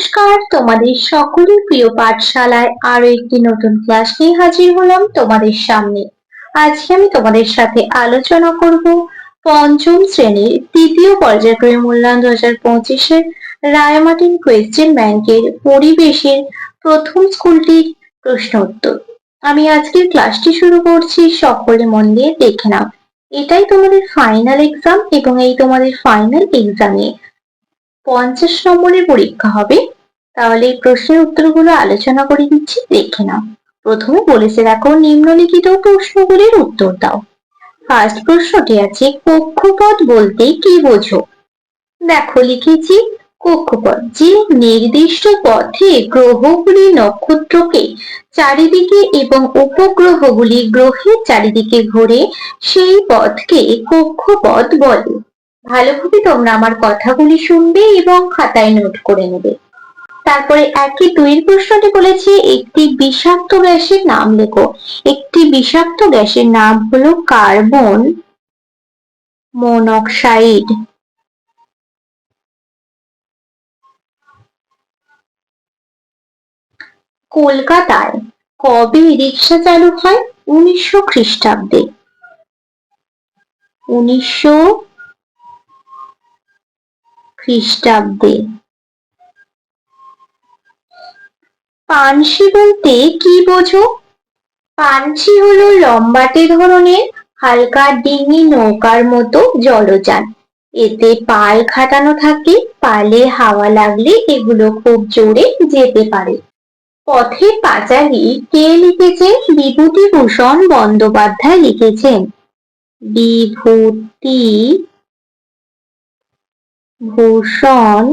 নমস্কার, তোমাদের সকলের প্রিয় পাঠশালায় আরও একটি নতুন ক্লাস নিয়ে হাজির হলাম তোমাদের সামনে। আজকে আমি তোমাদের সাথে আলোচনা করব পঞ্চম শ্রেণির তৃতীয় পর্যায়ক্রমে মূল্যায়ন দু হাজার পঁচিশের রায়মার্টিন কোয়েশ্চেন ব্যাংকের পরিবেশের প্রথম স্কুলটির প্রশ্ন উত্তর। আমি আজকের ক্লাসটি শুরু করছি, সকলে মন দিয়ে দেখে নাও। এটাই তোমাদের ফাইনাল এক্সাম এবং এই তোমাদের ফাইনাল এক্সামে পঞ্চাশ নম্বরের পরীক্ষা হবে। তাহলে এই প্রশ্নের উত্তরগুলো আলোচনা করে দিচ্ছি, দেখে নাও। প্রথমে বলেছে দেখো, নিম্নলিখিত প্রশ্নগুলির উত্তর দাও। ফার্স্ট প্রশ্নটি আছে, কক্ষপথ বলতে কি বোঝো? দেখো, লিখেছি, কক্ষপথ, যে নির্দিষ্ট পথে গ্রহগুলি নক্ষত্রকে চারিদিকে এবং উপগ্রহগুলি গ্রহের চারিদিকে ঘোরে, সেই পথকে কক্ষপথ বলে। ভালোভাবে তোমরা আমার কথাগুলি শুনবে এবং খাতায় নোট করে নেবে। তারপরে একই দুইয়ের প্রশ্নটি বলেছে, একটি বিষাক্ত গ্যাসের নাম লেখো। একটি বিষাক্ত গ্যাসের নাম হলো কার্বন মনোক্সাইড। কলকাতায় কবে রিক্সা চালু হয়? উনিশশো খ্রিস্টাব্দে। উনিশশো খ্রিস্টাব্দে। পানসি বলতে কি বোঝো? পানসি হলো লম্বাটে ধরনের, হালকা ডিঙি নৌকার মতো জলযান। এতে পাল খাটানো থাকে, পালে হাওয়া লাগলে এগুলো খুব জোরে যেতে পারে। পথের পাঁচালী কে লিখেছেন? বিভূতিভূষণ বন্দ্যোপাধ্যায় লিখেছেন। বিভূতি ভূষণ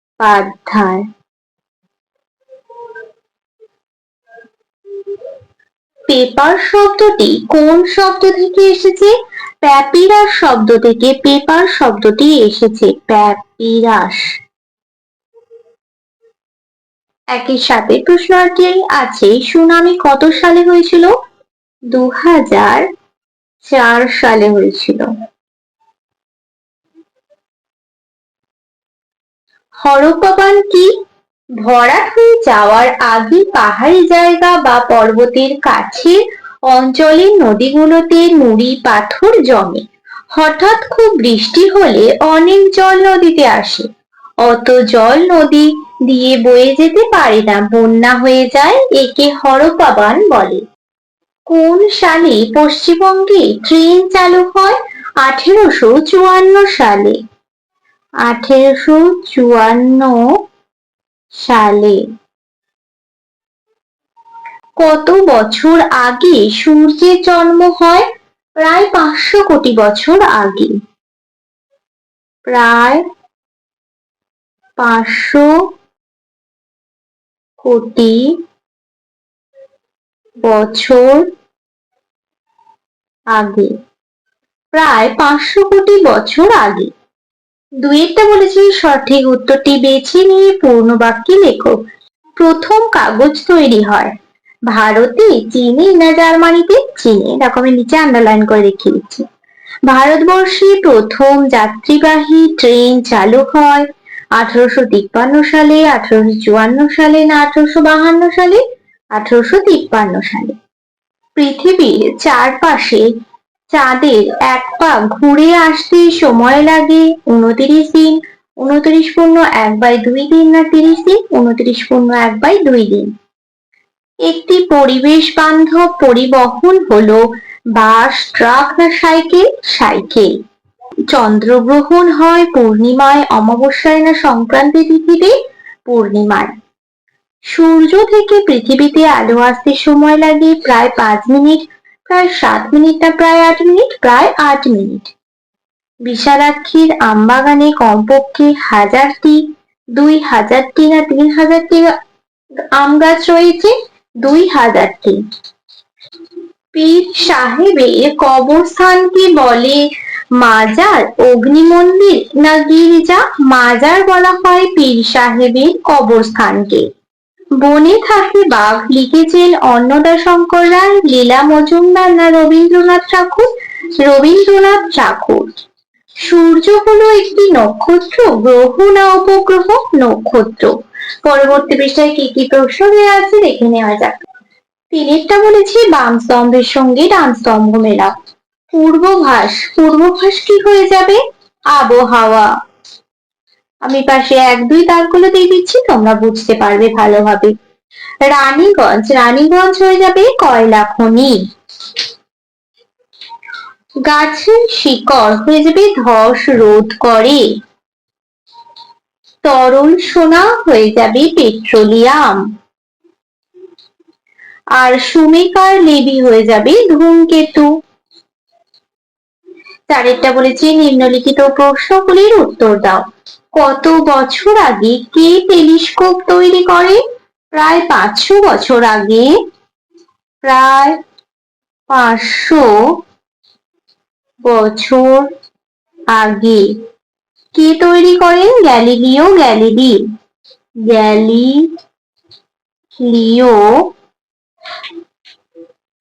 বন্দ্যোপাধ্যায় পেপার শব্দটি কোন শব্দ থেকে এসেছে? প্যাপিরাস শব্দ থেকে পেপার শব্দটি এসেছে। প্যাপিরাস। একই সাথে প্রশ্নটি আছে, সুনামি কত সালে হয়েছিল? দু হাজার চার সালে হয়েছিল। হরপ্পাবান কি? ভরাট হয়ে যাওয়ার আগে পাহাড়ি জায়গা বা পর্বতের কাছে অঞ্চলের নদীগুলোতে নুড়ি পাথর জমে। হঠাৎ খুব বৃষ্টি হলে অনেক জল নদীতে আসে। অত জল নদী দিয়ে বয়ে যেতে পারে না, বন্যা হয়ে যায়, একে হরপাবান বলে। কোন সালে পশ্চিমবঙ্গে ট্রেন চালু হয়? আঠেরোশো চুয়ান্ন সালে। আঠেরোশো চুয়ান্ন সালে। কত বছর আগে সূর্যের জন্ম হয়? প্রায় পাঁচশো কোটি বছর আগে। প্রায় পাঁচশো কোটি বছর আগে, প্রায় পাঁচশো কোটি বছর আগে। দুইটা বলেছি সঠিক উত্তরটি বেছে নিয়ে পূর্ণ বাক্যে লেখো। প্রথম কাগজ তৈরি হয়। ভারতে, চীনে না জার্মানিতে? চীনে। দেখো, আমি নিচে আন্ডারলাইন করে রেখে দিচ্ছি। ভারতবর্ষে প্রথম যাত্রীবাহী ট্রেন চালু হয়। আঠারোশো তিপ্পান্ন সালে, আঠারোশো চুয়ান্ন সালে না আঠারোশো বাহান্ন সালে? আঠারোশো তিপ্পান্ন সালে। পৃথিবীর চারপাশে চাঁদের এক পা ঘুরে আসতে সময় লাগে উনত্রিশ দিন, উনত্রিশ পূর্ণ এক বাই দুই দিন না তিরিশ দিন, উনত্রিশ পূর্ণ এক বাই দুই দিন। একটি পরিবেশ বান্ধব পরিবহন হলো বাস, ট্রাক না সাইকেল? সাইকেল। চন্দ্রগ্রহণ হয় পূর্ণিমায়, অমাবস্যায় না সংক্রান্তি তিথিতে? পূর্ণিমায়। সূর্য থেকে পৃথিবীতে আলো আসতে সময় লাগে প্রায় পাঁচ মিনিট, প্রায় সাত মিনিট না প্রায় আট মিনিট, প্রায় আট মিনিট। বিশালাক্ষীর আমবাগানে কমপক্ষে হাজারটি, দুই হাজারটি না তিন হাজারটি আম গাছ রয়েছে, দুই হাজারটি। পীর সাহেবের কবরস্থানকে বলে, মাজার অগ্নি মন্দির না গির্জা? মাজার বলা হয় পীর সাহেবের কবরস্থানকে। বনে থাকে বাঘ লিখেছেন অন্নদা শঙ্কর রায় লীলা মজুমদার না রবীন্দ্রনাথ ঠাকুর? রবীন্দ্রনাথ ঠাকুর। সূর্য হলো একটি নক্ষত্র, গ্রহ না উপগ্রহ, নক্ষত্র। পরবর্তী পৃষ্ঠায় কি কি প্রশ্ন দেওয়া আছে দেখে নেওয়া যাক। তিনেরটা বলেছি বাম স্তম্ভের সঙ্গে ডান স্তম্ভ মেলাও। পূর্বভাস পূর্বভাস কি হয়ে যাবে? আবহাওয়া। আমি পাশে এক, দুই দাগগুলো দিয়ে দিচ্ছি, তোমরা বুঝতে পারবে ভালোভাবে। রানীগঞ্জ রানীগঞ্জ হয়ে যাবে কয়লা খনি। গাছের শিকড় হয়ে যাবে ধস রোধ করে। তরল সোনা হয়ে যাবে পেট্রোলিয়াম। আর সুমেকার লেবি হয়ে যাবে ধূমকেতু। চারেরটা বলেছি, নিম্নলিখিত প্রশ্নগুলির উত্তর দাও। কত বছর আগে কে টেলিস্কোপ তৈরি করে? প্রায় পাঁচশো বছর আগে। প্রায় পাঁচশো বছর আগে। কে তৈরি করেন গ্যালিলিও গ্যালিলি। Galileo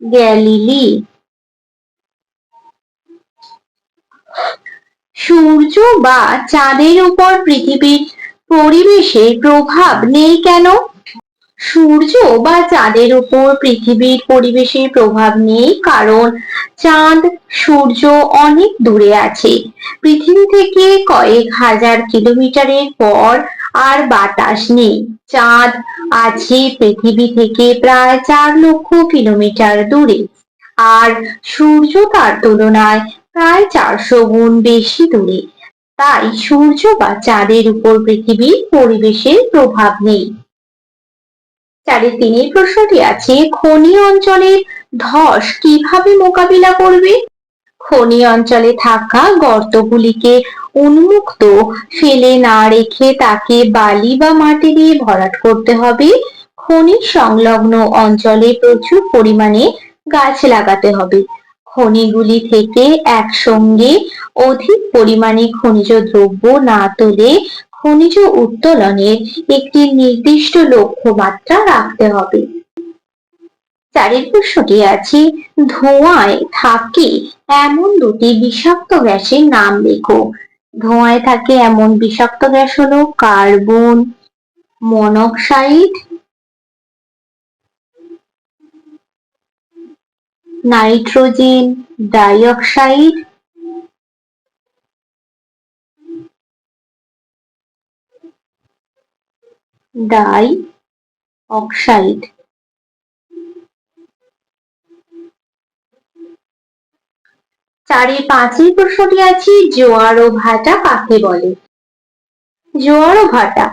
Galilei. সূর্য বা চাঁদের উপর পৃথিবীর পরিবেশের প্রভাব নেই কেন? সূর্য বা চাঁদের উপর পৃথিবীর পরিবেশের প্রভাব নেই কারণ চাঁদ, সূর্য অনেক দূরে আছে। পৃথিবী থেকে কয়েক হাজার কিলোমিটারের পর আর বাতাস নেই। চাঁদ আছে পৃথিবী থেকে প্রায় চার লক্ষ কিলোমিটার দূরে। আর সূর্য তার তুলনায় প্রায় চারশো গুণ বেশি দূরে। তাই সূর্য বা চাঁদের উপর পৃথিবীর পরিবেশের প্রভাব নেই। চারের তিনের প্রশ্নটি আছে, খনি অঞ্চলের ধস কীভাবে মোকাবিলা করবে? খনি অঞ্চলে থাকা গর্তগুলিকে উন্মুক্ত ফেলে না রেখে তাকে বালি বা মাটি দিয়ে ভরাট করতে হবে। খনি সংলগ্ন অঞ্চলে প্রচুর পরিমাণে গাছ লাগাতে হবে। খনিগুলি থেকে একসঙ্গে অধিক পরিমাণে খনিজ দ্রব্য না তুলে খনিজ উত্তোলনের একটি নির্দিষ্ট লক্ষ্যমাত্রা রাখতে হবে। চারের প্রশ্নটি আছে, ধোঁয়ায় থাকে এমন দুটি বিষাক্ত গ্যাসের নাম লেখো। ধোঁয়ায় থাকে এমন বিষাক্ত গ্যাস হলো carbon monoxide nitrogen dioxide dioxide চারে পাঁচের প্রশ্নটি আছে, জোয়ার ও ভাটা কাকে বলে? জোয়ার ও ভাটা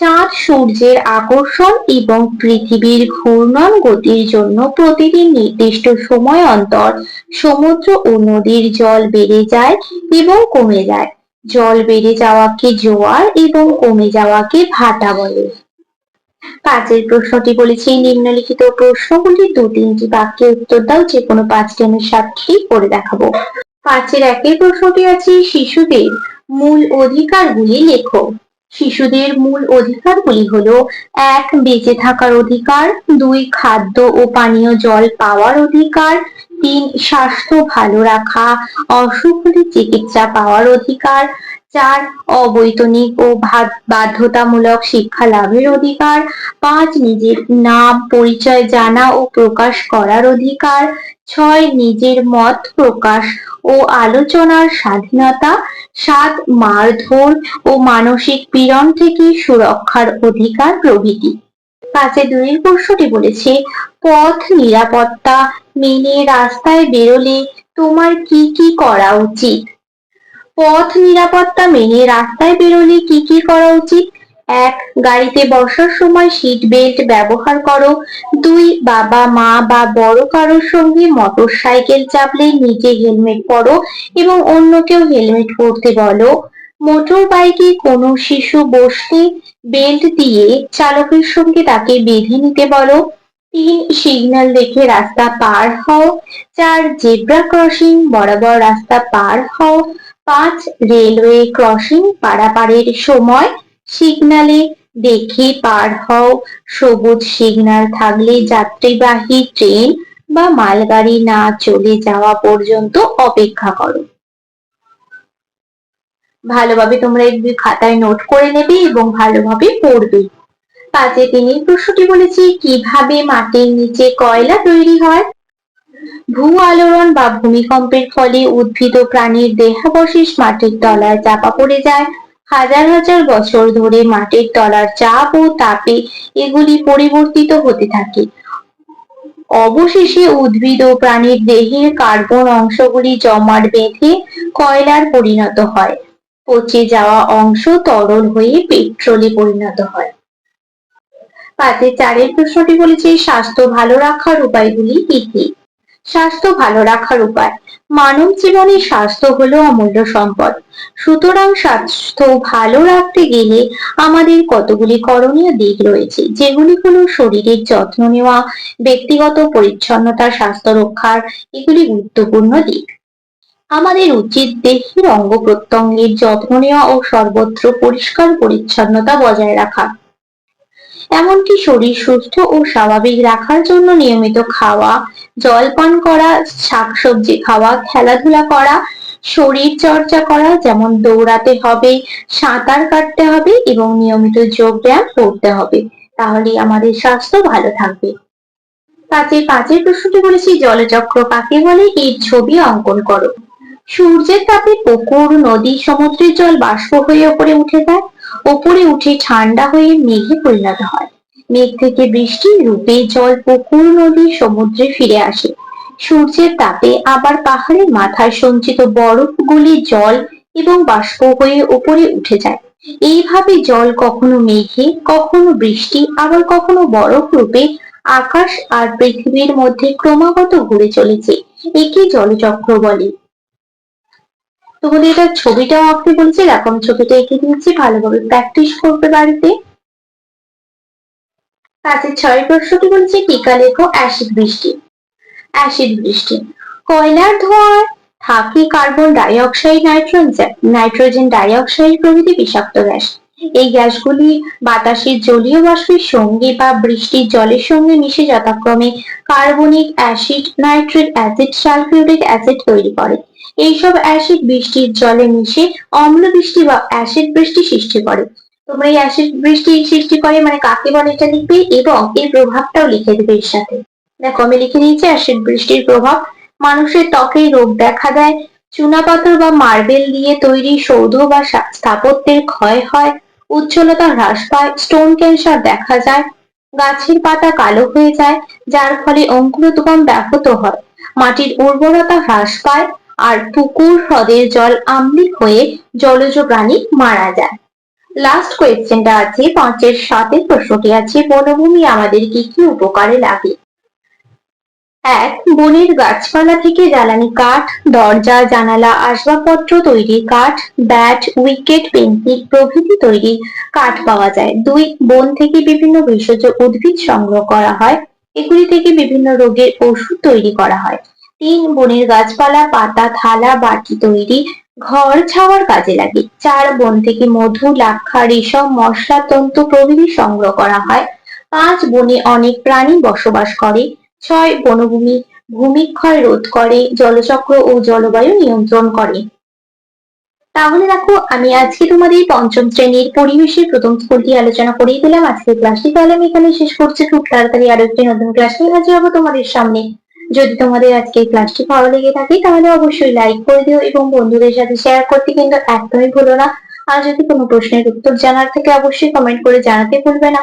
চাঁদ সূর্যের আকর্ষণ এবং পৃথিবীর ঘূর্ণন গতির জন্য প্রতিদিন নির্দিষ্ট সময় অন্তর সমুদ্র ও নদীর জল বেড়ে যায় এবং কমে যায়। জল বেড়ে যাওয়াকে জোয়ার এবং কমে যাওয়াকে ভাটা বলে। পাঁচের প্রশ্নটি বলেছি, নিম্নলিখিত প্রশ্নগুলি দু তিনটি বাক্যে উত্তর দাও, যে কোনো পাঁচটি আমি সাক্ষী করে দেখাবো। পাঁচের একের প্রশ্নটি আছে, শিশুদের মূল অধিকারগুলি লেখো। শিশুদের মূল অধিকারগুলি হল, এক, বেঁচে থাকার অধিকার, দুই, খাদ্য ও পানীয় জল পাওয়ার অধিকার, তিন, স্বাস্থ্য ভালো রাখা, অসুখ চিকিৎসা পাওয়ার অধিকার চার, অবৈতনিক ও বাধ্যতামূলক শিক্ষা লাভের অধিকার। পাঁচ, নিজের নাম, পরিচয় জানা ও প্রকাশ করার অধিকার। ছয়, নিজের মত প্রকাশ ও আলোচনার স্বাধীনতা। সাত, মারধর ও মানসিক পীড়ন থেকে সুরক্ষার অধিকার প্রভৃতি। পাঁচে দুইয়ের প্রশ্নটি বলেছে, পথ নিরাপত্তা মেনে রাস্তায় বেরোলে তোমার কি কি করা উচিত? পথ নিরাপত্তা মেনে রাস্তায় বেরোলে কি কি করা উচিত? এক, গাড়িতে বসার সময় সিট বেল্ট ব্যবহার করো। দুই, বাবা, মা বা বড় কারোর সঙ্গে মোটর সাইকেল চাপলে নিজে হেলমেট পরো এবং অন্যকেও হেলমেট পরতে বলো। মোটর বাইকে কোনো শিশু বসলে বেল্ট দিয়ে চালকের সঙ্গে তাকে বেঁধে নিতে বলো। তিন সিগন্যাল দেখে রাস্তা পার হও। চার জেব্রা ক্রসিং বরাবর রাস্তা পার হও। পাঁচ রেলওয়ে ক্রসিং পারাপারের সময় সিগনালে দেখে পার হও। সবুজ সিগনাল থাকলে যাত্রীবাহী ট্রেন বা মালগাড়ি না চলে যাওয়া পর্যন্ত অপেক্ষা করো। ভালোভাবে তোমরা এগুলি খাতায় নোট করে নেবে এবং ভালোভাবে পড়বে। পাঁচে তিনি প্রশ্নটি বলেছি, কীভাবে মাটির নিচে কয়লা তৈরি হয়? ভূ আলোড়ন বা ভূমিকম্পের ফলে উদ্ভিদ ও প্রাণীর দেহাবশেষ মাটির তলায় চাপা পড়ে যায়। হাজার হাজার বছর ধরে মাটির তলার চাপ ও তাপে এগুলি পরিবর্তিত হতে থাকে। অবশেষে উদ্ভিদ ও প্রাণীর দেহের কার্বন অংশগুলি জমাট বেঁধে কয়লার পরিণত হয়। পচে যাওয়া অংশ তরল হয়ে পেট্রোলে পরিণত হয়। পাঁচের চারের প্রশ্নটি বলেছে, স্বাস্থ্য ভালো রাখার উপায়গুলি কি কি? স্বাস্থ্য ভালো রাখার উপায়। মানব জীবনে স্বাস্থ্য হলো অমূল্য সম্পদ। সুতরাং স্বাস্থ্য ভালো রাখতে গেলে আমাদের কতগুলি করণীয় দিক রয়েছে, যেগুলি হলো শরীরের যত্ন নেওয়া, ব্যক্তিগত পরিচ্ছন্নতা, স্বাস্থ্য রক্ষার, এগুলি গুরুত্বপূর্ণ দিক। আমাদের উচিত দেহের অঙ্গ প্রত্যঙ্গের যত্ন নেওয়া ও সর্বত্র পরিষ্কার পরিচ্ছন্নতা বজায় রাখা। এমনকি শরীর সুস্থ ও স্বাভাবিক রাখার জন্য নিয়মিত খাওয়া জল পান করা, শাকসবজি খাওয়া, খেলাধুলা করা, শরীর চর্চা করা, যেমন দৌড়াতে হবে, সাঁতার কাটতে হবে এবং নিয়মিত যোগ ব্যায়াম করতে হবে। তাহলে আমাদের স্বাস্থ্য ভালো থাকবে। পাঁচে পাঁচের প্রশ্নটি বলেছি জলচক্র কাকে বলে? এর ছবি অঙ্কন করো। সূর্যের তাপে পুকুর, নদী, সমুদ্রের জল বাষ্প হয়ে ওপরে উঠে যায়। ওপরে উঠে ঠান্ডা হয়ে মেঘে পরিণত হয়। মেঘ থেকে বৃষ্টির রূপে জল পুকুর, নদী, সমুদ্রে ফিরে আসে। সূর্যের তাপে আবার পাহাড়ের মাথায় সঞ্চিত বরফগুলি জল এবং বাষ্প হয়ে ওপরে উঠে যায়। এইভাবে জল কখনো মেঘে, কখনো বৃষ্টি, আবার কখনো বরফ রূপে আকাশ আর পৃথিবীর মধ্যে ক্রমাগত ঘুরে চলেছে। একে জলচক্র বলে। তোমাদের এটা ছবিটাও আঁকতে বলছে, এরকম ছবিটা এঁকে দিয়েছি, ভালোভাবে প্র্যাকটিস করবে বাড়িতে। কাছে ছয় প্রশ্নটি বলছে টিকা লেখো? অ্যাসিড বৃষ্টি। অ্যাসিড বৃষ্টি। কয়লার ধোঁয়ায় থাকে carbon dioxide, nitrogen nitrogen dioxide প্রভৃতি বিষাক্ত গ্যাস। এই গ্যাসগুলি বাতাসের জলীয় বাষ্পের সঙ্গে বা বৃষ্টির জলের সঙ্গে মিশে যথাক্রমে carbonic acid, nitric acid, sulphuric acid তৈরি করে। এইসব অ্যাসিড বৃষ্টির জলে মিশে অম্ল বৃষ্টি বা অ্যাসিড বৃষ্টি সৃষ্টি করে। তোমরা এই অ্যাসিড বৃষ্টি সৃষ্টি করে মানে কাকে বলে এটা লিখবে? এবং এর প্রভাবটাও লিখে দেবে এর সাথে। দেখো, আমি লিখে দিয়েছি অ্যাসিড বৃষ্টির প্রভাব। মানুষের ত্বকে রোগ দেখা দেয়। চুনাপাথর বা মার্বেল দিয়ে তৈরি সৌধ বা স্থাপত্যের ক্ষয় হয়। উজ্জ্বলতা হ্রাস পায় স্টোন ক্যান্সার দেখা যায়, গাছের পাতা কালো হয়ে যায়, যার ফলে অঙ্কুরোদ্গম ব্যাহত হয়। মাটির উর্বরতা হ্রাস পায় আর পুকুর, হ্রদের জল আম্লিক হয়ে জলজ প্রাণী মারা যায়। লাস্ট কোয়েশ্চেনটা আছে, পাঁচের সাথে প্রশ্নটি আছে, বনভূমি আমাদের কি কি উপকারে লাগে? এক, বনের গাছপালা থেকে জ্বালানি কাঠ, দরজা, জানালা, আসবাবপত্র তৈরি কাঠ, ব্যাট, উইকেট পেন্সিল প্রভৃতি তৈরি কাঠ পাওয়া যায়। দুই, বন থেকে বিভিন্ন ভেষজ উদ্ভিদ সংগ্রহ করা হয়। এগুলি থেকে বিভিন্ন রোগের ওষুধ তৈরি করা হয়। তিন, বনের গাছপালা, পাতা, থালা, বাটি তৈরি ঘর, ছাওয়ার কাজে লাগে। চার, বন থেকে মধু, লাক্ষা, রেশম, মশলা, তন্তু প্রভৃতি সংগ্রহ করা হয়। পাঁচ, বনে অনেক প্রাণী বসবাস করে। ছয় বনভূমি ভূমিক্ষয় রোধ করে, জলচক্র ও জলবায়ু নিয়ন্ত্রণ করে। তাহলে দেখো, আমি আজকে তোমাদের পঞ্চম শ্রেণির পরিবেশের প্রথম স্কুলটি আলোচনা করেই দিলাম। আজকের ক্লাসটি তাহলে আমি এখানে শেষ করছি। খুব তাড়াতাড়ি আরও একটি নতুন ক্লাস নিয়ে হাজির হব তোমাদের সামনে। যদি তোমাদের আজকে ক্লাসটি ভালো লেগে থাকে, তাহলে অবশ্যই লাইক করে দিও এবং বন্ধুদের সাথে শেয়ার করতে কিন্তু একদমই ভুলো না। আর যদি কোনো প্রশ্নের উত্তর জানার থেকে, অবশ্যই কমেন্ট করে জানাতে ভুলবে না।